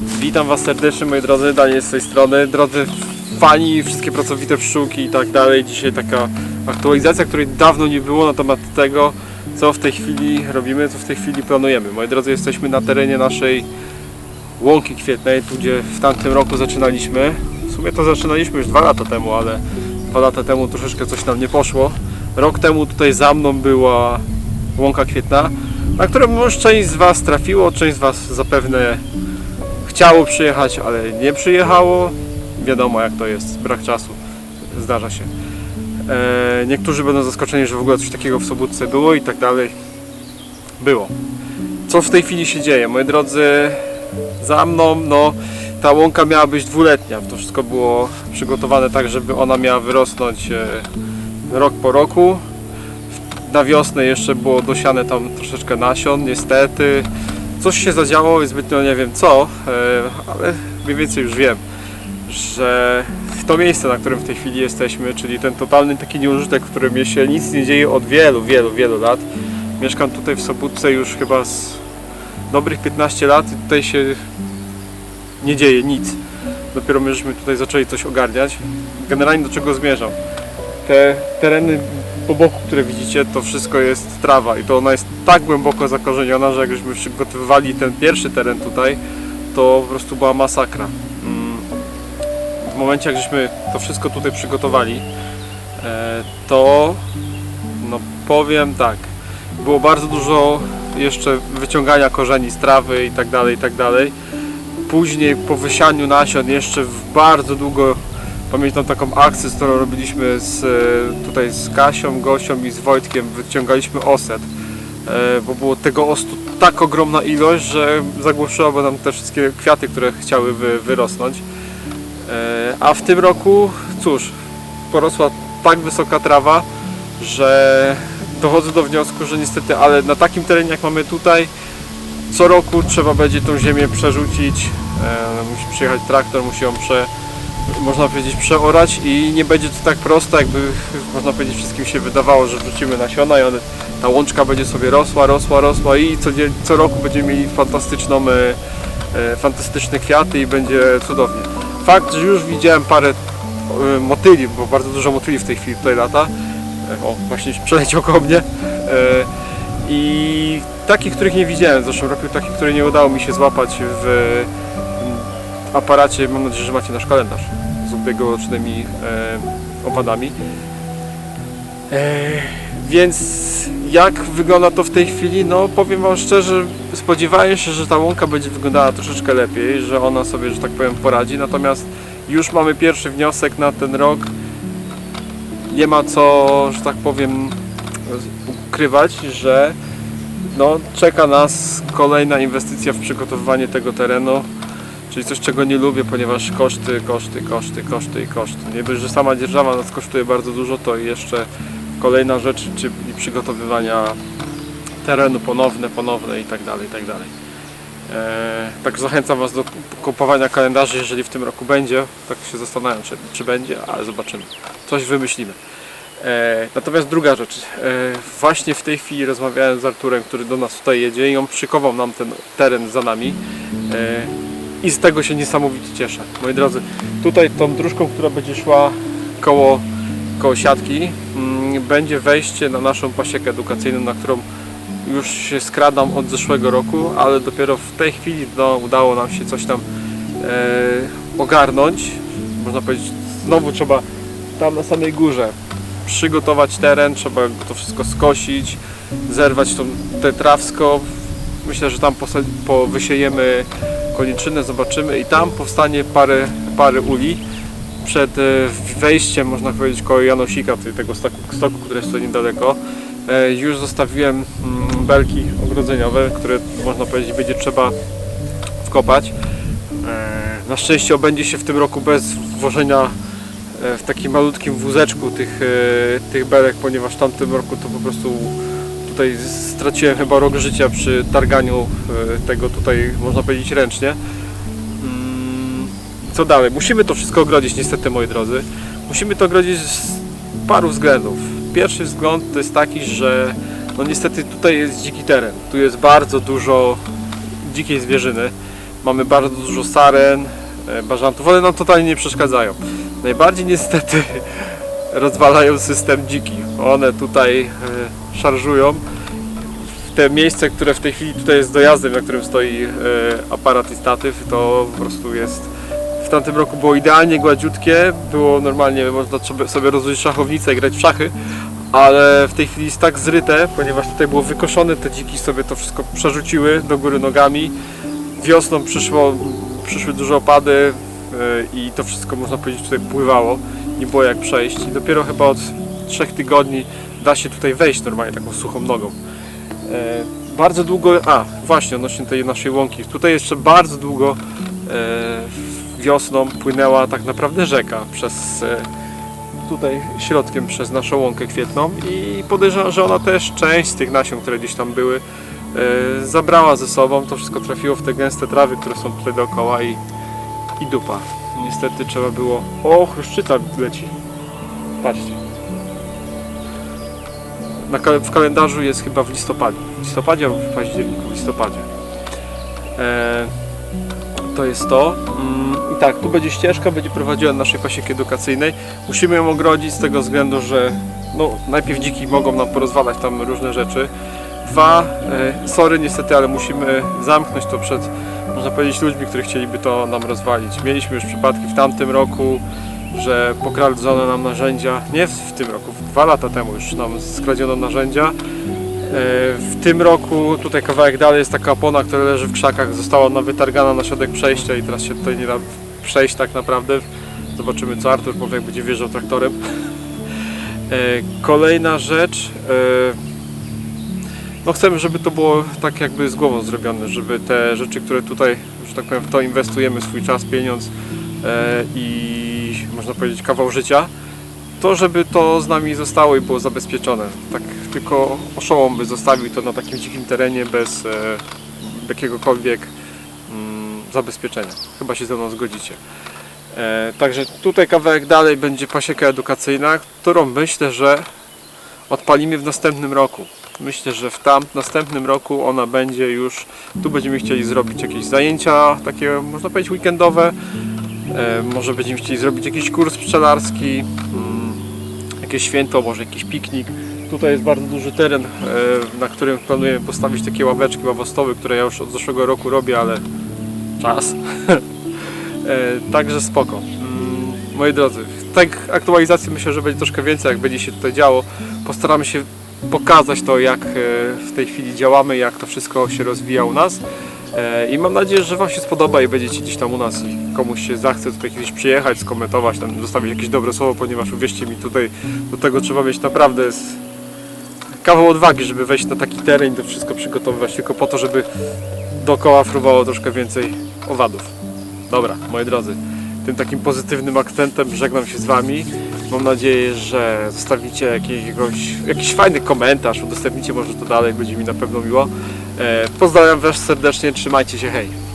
Witam Was serdecznie moi drodzy, Daniel z tej strony, drodzy fani, wszystkie pracowite pszczółki i tak dalej. Dzisiaj taka aktualizacja, której dawno nie było na temat tego, co w tej chwili robimy, co w tej chwili planujemy. Moi drodzy, jesteśmy na terenie naszej łąki kwietnej, tu gdzie w tamtym roku zaczynaliśmy. W sumie to zaczynaliśmy już dwa lata temu, ale dwa lata temu troszeczkę coś nam nie poszło. Rok temu tutaj za mną była łąka kwietna, na którą może część z Was trafiło, część z Was zapewne chciało przyjechać, ale nie przyjechało. Wiadomo jak to jest, brak czasu, zdarza się. E, niektórzy będą zaskoczeni, że w ogóle coś takiego w Sobótce było i tak dalej. Było. Co w tej chwili się dzieje? Moi drodzy, za mną, no ta łąka miała być dwuletnia. To wszystko było przygotowane tak, żeby ona miała wyrosnąć e, rok po roku. Na wiosnę jeszcze było dosiane tam troszeczkę nasion, niestety. Coś się zadziało zbytnio nie wiem co, e, ale mniej więcej już wiem, że to miejsce, na którym w tej chwili jesteśmy, czyli ten totalny taki nieużytek, w którym się nic nie dzieje od wielu, wielu, wielu lat. Mieszkam tutaj w Sobótce już chyba z dobrych 15 lat i tutaj się nie dzieje nic. Dopiero my żeśmy tutaj zaczęli coś ogarniać. Generalnie do czego zmierzam? Te tereny po boku, które widzicie, to wszystko jest trawa i to ona jest tak głęboko zakorzeniona, że jak żeśmy przygotowywali ten pierwszy teren tutaj, to po prostu była masakra. Mm. W momencie, jak żeśmy to wszystko tutaj przygotowali, e, to no powiem tak, było bardzo dużo jeszcze wyciągania korzeni z trawy i tak dalej, i tak dalej. Później po wysianiu nasion jeszcze bardzo długo pamiętam taką akcję, którą robiliśmy z, e, tutaj z Kasią, Gosią i z Wojtkiem, wyciągaliśmy oset, e, bo było tego ostu tak ogromna ilość, że zagłuszyłaby nam te wszystkie kwiaty, które chciały wy, wyrosnąć. E, A w tym roku, cóż, porosła tak wysoka trawa, że dochodzę do wniosku, że niestety, ale na takim terenie jak mamy tutaj, co roku trzeba będzie tą ziemię przerzucić, musi przyjechać traktor, musi ją prze, można powiedzieć przeorać i nie będzie to tak prosto, jakby można powiedzieć wszystkim się wydawało, że wrzucimy nasiona i one, ta łączka będzie sobie rosła, rosła, rosła i co, co roku będziemy mieli fantastyczną, e, e, fantastyczne kwiaty i będzie cudownie. Fakt, że już widziałem parę e, motyli, bo bardzo dużo motyli w tej chwili tutaj lata. O, właśnie przeleciał koło mnie. I takich, których nie widziałem w zeszłym roku, takich, które nie udało mi się złapać w aparacie. Mam nadzieję, że macie nasz kalendarz z ubiegłorocznymi e, owadami. E, więc jak wygląda to w tej chwili? No powiem Wam szczerze, spodziewałem się, że ta łąka będzie wyglądała troszeczkę lepiej, że ona sobie, że tak powiem, poradzi. Natomiast już mamy pierwszy wniosek na ten rok. Nie ma co, że tak powiem, ukrywać, że no, czeka nas kolejna inwestycja w przygotowywanie tego terenu. Czyli coś, czego nie lubię, ponieważ koszty, koszty, koszty, koszty i koszty. Nie dość, że sama dzierżawa nas kosztuje bardzo dużo, to jeszcze kolejna rzecz, czyli przygotowywania terenu ponowne, ponowne i tak dalej, i tak dalej. Eee, tak zachęcam Was do kupowania kalendarzy, jeżeli w tym roku będzie. Tak się zastanawiam, czy, czy będzie, ale zobaczymy. Coś wymyślimy. E, natomiast druga rzecz. E, właśnie w tej chwili rozmawiałem z Arturem, który do nas tutaj jedzie i on przykował nam ten teren za nami. E, I z tego się niesamowicie cieszę. Moi drodzy, tutaj tą dróżką, która będzie szła koło, koło siatki, mm, będzie wejście na naszą pasiekę edukacyjną, na którą już się skradam od zeszłego roku, ale dopiero w tej chwili no, udało nam się coś tam e, ogarnąć. Można powiedzieć, znowu trzeba tam na samej górze przygotować teren, trzeba to wszystko skosić, zerwać tą, te trawsko. Myślę, że tam posa- po wysiejemy koniczynę, zobaczymy i tam powstanie parę, parę uli przed e, wejściem, można powiedzieć, koło Janosika, tego stoku, stoku który jest tutaj niedaleko. E, Już zostawiłem mm, belki ogrodzeniowe, które można powiedzieć będzie trzeba wkopać. E, Na szczęście obędzie się w tym roku bez włożenia w takim malutkim wózeczku tych, tych belek, ponieważ w tamtym roku to po prostu tutaj straciłem chyba rok życia przy targaniu e, tego tutaj, można powiedzieć, ręcznie. Mm, Co dalej? Musimy to wszystko ogrodzić niestety, moi drodzy. Musimy to ogrodzić z paru względów. Pierwszy wzgląd to jest taki, że no niestety tutaj jest dziki teren. Tu jest bardzo dużo dzikiej zwierzyny. Mamy bardzo dużo saren, e, bażantów, one nam totalnie nie przeszkadzają. Najbardziej niestety rozwalają system dziki. One tutaj e, szarżują. Te miejsce, które w tej chwili tutaj jest dojazdem, na którym stoi e, aparat i statyw, to po prostu jest w tamtym roku było idealnie gładziutkie, było normalnie, można sobie- rozłożyć szachownicę i grać w szachy, ale w tej chwili jest tak zryte, ponieważ tutaj było wykoszone, te dziki sobie to wszystko przerzuciły do góry nogami. Wiosną przyszło, przyszły duże opady yy, i to wszystko można powiedzieć tutaj pływało, nie było jak przejść i dopiero chyba od trzech tygodni da się tutaj wejść normalnie taką suchą nogą. E, Bardzo długo, a właśnie odnośnie tej naszej łąki, tutaj jeszcze bardzo długo e, wiosną płynęła tak naprawdę rzeka przez e, tutaj środkiem przez naszą łąkę kwietną i podejrzewam, że ona też część z tych nasion, które gdzieś tam były e, zabrała ze sobą, to wszystko trafiło w te gęste trawy, które są tutaj dookoła i, i dupa. Niestety trzeba było... O, chruszczyca leci. Patrzcie. Na, w kalendarzu jest chyba w listopadzie. W listopadzie albo w październiku, w listopadzie. E, to jest to. Mm, I tak, tu będzie ścieżka, będzie prowadziła naszej pasieki edukacyjnej. Musimy ją ogrodzić z tego względu, że no, najpierw dziki mogą nam porozwalać tam różne rzeczy. Dwa, e, sorry niestety, ale musimy zamknąć to przed, można powiedzieć, ludźmi, którzy chcieliby to nam rozwalić. Mieliśmy już przypadki w tamtym roku, że pokradzono nam narzędzia, nie w, tym roku, dwa lata temu już nam skradziono narzędzia. E, W tym roku, tutaj kawałek dalej jest taka opona, która leży w krzakach, została ona wytargana na środek przejścia i teraz się tutaj nie da przejść tak naprawdę. Zobaczymy co Artur powie, jak będzie wjeżdżał traktorem. E, Kolejna rzecz, e, no chcemy, żeby to było tak jakby z głową zrobione, żeby te rzeczy, które tutaj, że tak powiem, w to inwestujemy swój czas, pieniądz e, i można powiedzieć kawał życia, to żeby to z nami zostało i było zabezpieczone. Tak tylko oszołom by zostawił to na takim dzikim terenie bez e, jakiegokolwiek mm, zabezpieczenia. Chyba się ze mną zgodzicie. E, także tutaj kawałek dalej będzie pasieka edukacyjna, którą myślę, że odpalimy w następnym roku. Myślę, że w tam następnym roku ona będzie już, tu będziemy chcieli zrobić jakieś zajęcia takie, można powiedzieć, weekendowe. E, może będziemy chcieli zrobić jakiś kurs pszczelarski, mm, jakieś święto, może jakiś piknik. Tutaj jest bardzo duży teren, e, na którym planujemy postawić takie ławeczki ławostowe, które ja już od zeszłego roku robię, ale czas. E, Także spoko. Mm, Moi drodzy, tak aktualizacji myślę, że będzie troszkę więcej, jak będzie się tutaj działo. Postaramy się pokazać to, jak e, w tej chwili działamy, jak to wszystko się rozwija u nas. E, I mam nadzieję, że Wam się spodoba i będziecie gdzieś tam u nas i komuś się zachce tutaj kiedyś przyjechać, skomentować, tam zostawić jakieś dobre słowo, ponieważ uwierzcie mi, tutaj do tego trzeba mieć naprawdę kawał odwagi, żeby wejść na taki teren i to wszystko przygotowywać, tylko po to, żeby dookoła fruwało troszkę więcej owadów. Dobra, moi drodzy, tym takim pozytywnym akcentem żegnam się z Wami. Mam nadzieję, że zostawicie jakiegoś, jakiś fajny komentarz, udostępnicie może to dalej, będzie mi na pewno miło. E, pozdrawiam Was serdecznie, trzymajcie się, hej!